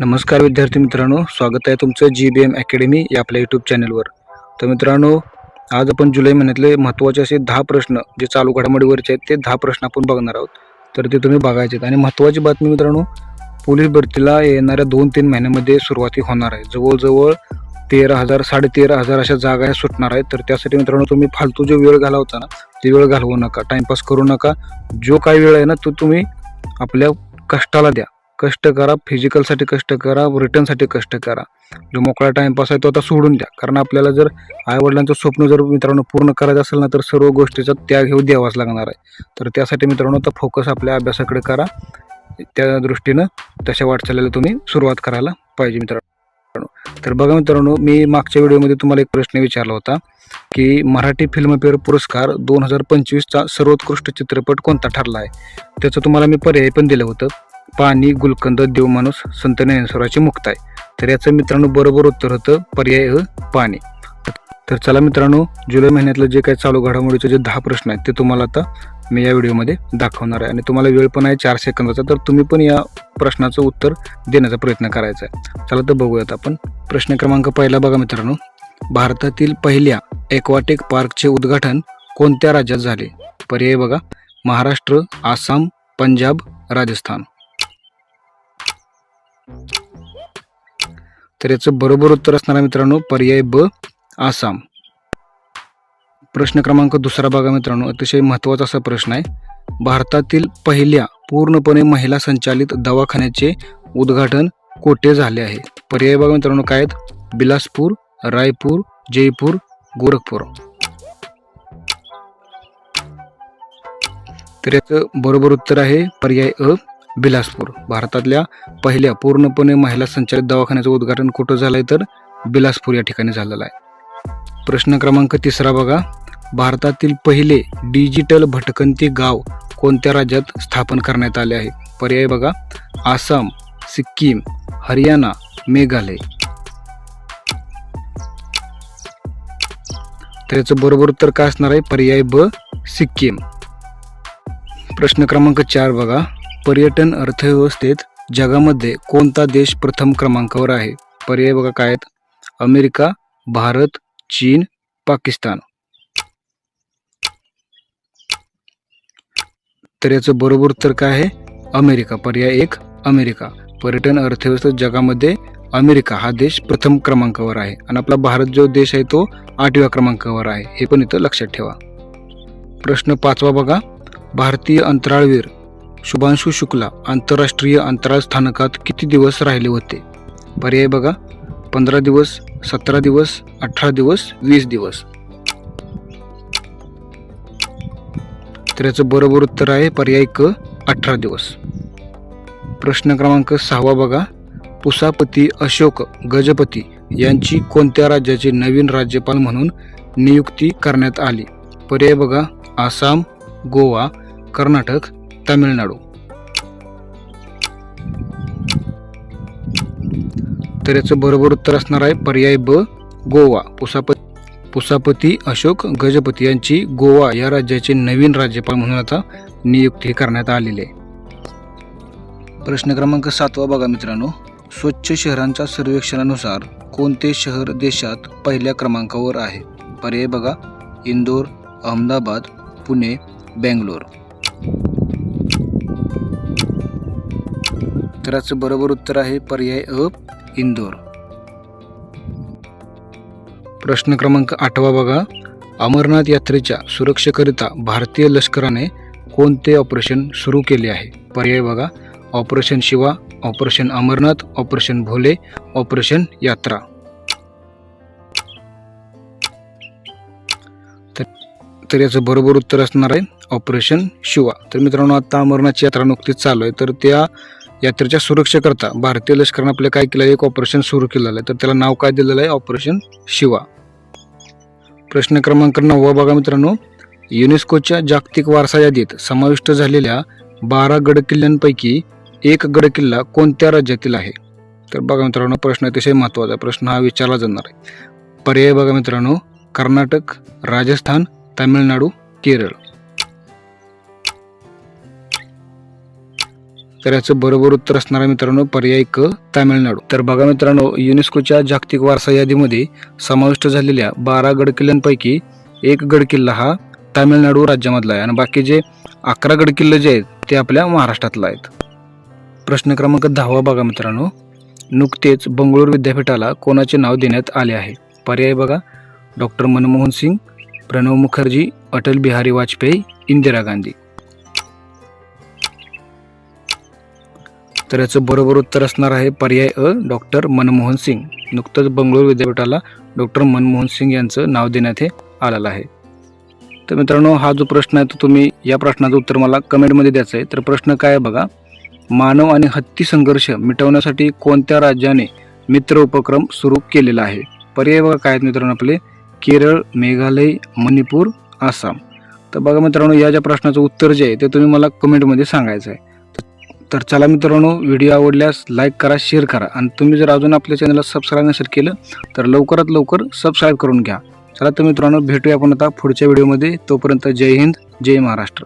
नमस्कार विद्यार्थी मित्रांनो स्वागत आहे तुमचं जी बी एम अकॅडमी या आपल्या यूट्यूब चॅनलवर तर मित्रांनो आज आपण जुलै महिन्यातले महत्त्वाचे असे दहा प्रश्न जे चालू घडामोडीवरचे आहेत ते दहा प्रश्न आपण बघणार आहोत. तर ते तुम्ही बघायचे आहेत. आणि महत्त्वाची बातमी मित्रांनो पोलीस भरतीला येणाऱ्या दोन तीन महिन्यामध्ये सुरुवाती होणार आहे. जवळजवळ तेरा हजार साडेतेरा हजार अशा जागा ह्या सुटणार आहेत. तर त्यासाठी मित्रांनो तुम्ही फालतू जो वेळ घालवता ना ते वेळ घालवू नका. टाइमपास करू नका. जो काही वेळ आहे ना तो तुम्ही आपल्या कष्टाला द्या. कष्ट करा फिजिकलसाठी कष्ट करा रिटर्नसाठी कष्ट करा. जो मोकळा टाइमपास आहे तो आता सोडून द्या. कारण आपल्याला जर आईवडिलांचं स्वप्न जर मित्रांनो पूर्ण करायचं असेल ना तर सर्व गोष्टीचा त्याग घेऊ द्यावाच लागणार आहे. तर त्यासाठी मित्रांनो आता फोकस आपल्या अभ्यासाकडे करा. त्या दृष्टीनं तशा वाटचालीला तुम्ही सुरुवात करायला पाहिजे मित्रांनो. तर बघा मित्रांनो मी मागच्या व्हिडिओमध्ये तुम्हाला एक प्रश्न विचारला होता की मराठी फिल्मफेअर पुरस्कार दोन हजार पंचवीसचा सर्वोत्कृष्ट चित्रपट कोणता ठरला आहे? त्याचं तुम्हाला मी पर्याय पण दिलं होतं. पाणी गुलकंद देवमाणूस संत नयनेश्वराची मुक्त आहे. तर याचं मित्रांनो बरोबर उत्तर होतं पर्याय अ पाणी. तर चला मित्रांनो जुलै महिन्यातलं जे काही चालू घडामोडीचे जे दहा प्रश्न आहेत ते तुम्हाला आता मी या व्हिडिओमध्ये दाखवणार आहे. आणि तुम्हाला वेळ पण आहे चार सेकंदाचा तर तुम्ही पण या प्रश्नाचं उत्तर देण्याचा प्रयत्न करायचा आहे. चला तर बघूयात आपण. प्रश्न क्रमांक पहिला बघा मित्रांनो. भारतातील पहिल्या एक्वाटिक पार्कचे उद्घाटन कोणत्या राज्यात झाले? पर्याय बघा. महाराष्ट्र आसाम पंजाब राजस्थान. तर याचं बरोबर उत्तर असणार आहे मित्रांनो पर्याय ब आसाम. प्रश्न क्रमांक दुसरा बघा मित्रांनो अतिशय महत्त्वाचा असा प्रश्न आहे. भारतातील पहिल्या पूर्णपणे महिला संचालित दवाखान्याचे उद्घाटन कोठे झाले आहे? पर्याय बघा मित्रांनो काय आहेत? बिलासपूर रायपूर जयपूर गोरखपूर. तर याचं बरोबर उत्तर आहे पर्याय अ बिलासपूर. भारतातल्या पहिल्या पूर्णपणे महिला संचालित दवाखान्याचं उद्घाटन कुठं झालंय तर बिलासपूर या ठिकाणी झालेलं आहे. प्रश्न क्रमांक तिसरा बघा. भारतातील पहिले डिजिटल भटकंती गाव कोणत्या राज्यात स्थापन करण्यात आले आहे? पर्याय बघा. आसाम सिक्कीम हरियाणा मेघालय. तर याचं बरोबर उत्तर काय असणार आहे? पर्याय ब सिक्कीम. प्रश्न क्रमांक चार बघा. पर्यटन अर्थव्यवस्थेत जगामध्ये कोणता देश प्रथम क्रमांकावर आहे? पर्याय बघा काय आहेत. अमेरिका भारत चीन पाकिस्तान. तर याचं बरोबर उत्तर काय आहे? अमेरिका. पर्याय एक अमेरिका. पर्यटन अर्थव्यवस्थेत जगामध्ये अमेरिका हा देश प्रथम क्रमांकावर आहे. आणि आपला भारत जो देश आहे तो आठव्या क्रमांकावर आहे. हे पण इथं लक्षात ठेवा. प्रश्न पाचवा बघा. भारतीय अंतराळवीर शुभांशु शुक्ला आंतरराष्ट्रीय अंतराळ स्थानकात किती दिवस राहिले होते? पर्याय बघा. पंधरा दिवस सतरा दिवस अठरा दिवस वीस दिवस. तर याचं बरोबर उत्तर आहे पर्याय क अठरा दिवस. प्रश्न क्रमांक सहावा बघा. पुसापती अशोक गजपती यांची कोणत्या राज्याचे नवीन राज्यपाल म्हणून नियुक्ती करण्यात आली? पर्याय बघा. आसाम गोवा कर्नाटक तामिळनाडू. तर याचं बरोबर उत्तर असणार आहे पर्याय ब गोवा. पुसापती पुसापती अशोक गजपती यांची गोवा या राज्याचे नवीन राज्यपाल म्हणून आता नियुक्ती करण्यात आलेली आहे. प्रश्न क्रमांक सातवा बघा मित्रांनो. स्वच्छ शहरांच्या सर्वेक्षणानुसार कोणते शहर देशात पहिल्या क्रमांकावर आहे? पर्याय बघा. इंदोर अहमदाबाद पुणे बेंगलोर. तर याचं बरोबर उत्तर आहे पर्याय अ इंदोर. प्रश्न क्रमांक आठवा बघा. अमरनाथ यात्रेच्या सुरक्षेकरिता भारतीय लष्कराने कोणते ऑपरेशन सुरू केले आहे? पर्याय बघा. Operation Shiva operation Amarnath operation Bhole operation Yatra. तर तर याचं बरोबर उत्तर असणार आहे ऑपरेशन शिवा. तर मित्रांनो आता अमरनाथची यात्रा नुकतीच चालू आहे. तर त्या यात्रेच्या सुरक्षेकरता भारतीय लष्करानं आपल्या काय केलं एक ऑपरेशन सुरू केलेलं आहे. तर त्याला नाव काय दिलेलं आहे? ऑपरेशन शिवा. प्रश्न क्रमांक नववा बघा मित्रांनो. युनेस्कोच्या जागतिक वारसा यादीत समाविष्ट झालेल्या बारा गडकिल्ल्यांपैकी एक गडकिल्ला कोणत्या राज्यातील आहे? तर बघा मित्रांनो प्रश्न अतिशय महत्त्वाचा आहे. प्रश्न हा विचारला जाणार आहे. पर्याय बघा मित्रांनो. कर्नाटक राजस्थान तामिळनाडू केरळ. तर याचं बरोबर उत्तर असणार आहे मित्रांनो पर्याय क तामिळनाडू. तर बघा मित्रांनो युनेस्कोच्या जागतिक वारसा यादीमध्ये समाविष्ट झालेल्या बारा गड किल्ल्यांपैकी एक गड किल्ला हा तामिळनाडू राज्यामधला आहे. आणि बाकी जे अकरा गड किल्ले जे आहेत ते आपल्या महाराष्ट्रातला आहेत. प्रश्न क्रमांक दहावा बघा मित्रांनो. नुकतेच बंगळूर विद्यापीठाला कोणाचे नाव देण्यात आले आहे? पर्याय बघा. डॉक्टर मनमोहन सिंग प्रणव मुखर्जी अटल बिहारी वाजपेयी इंदिरा गांधी. तर याचं बरोबर उत्तर असणार आहे पर्याय अ डॉक्टर मनमोहन सिंग. नुकतंच बंगळूर विद्यापीठाला डॉक्टर मनमोहन सिंग यांचं नाव देण्यात हे आलेलं आहे. तर मित्रांनो हा जो प्रश्न आहे तो तुम्ही या प्रश्नाचं उत्तर मला कमेंटमध्ये द्यायचं आहे. तर प्रश्न काय आहे बघा मानव आणि हत्ती संघर्ष मिटवण्यासाठी कोणत्या राज्याने मित्र उपक्रम सुरू केलेला आहे? पर्याय बघा काय आहेत मित्रांनो आपले. केरळ मेघालय मणिपूर आसाम. तर बघा मित्रांनो या ज्या प्रश्नाचं उत्तर जे आहे ते तुम्ही मला कमेंटमध्ये सांगायचं आहे. तर चला मित्रांनो व्हिडिओ आवडल्यास लाईक करा शेअर करा. आणि तुम्ही जर अजून आपल्या चॅनलला सबस्क्राईब नसेल केलं तर लवकरात लवकर सबस्क्राईब करून घ्या. चला तर मित्रांनो भेटूया आपण आता पुढच्या व्हिडिओमध्ये तोपर्यंत जय हिंद जय महाराष्ट्र.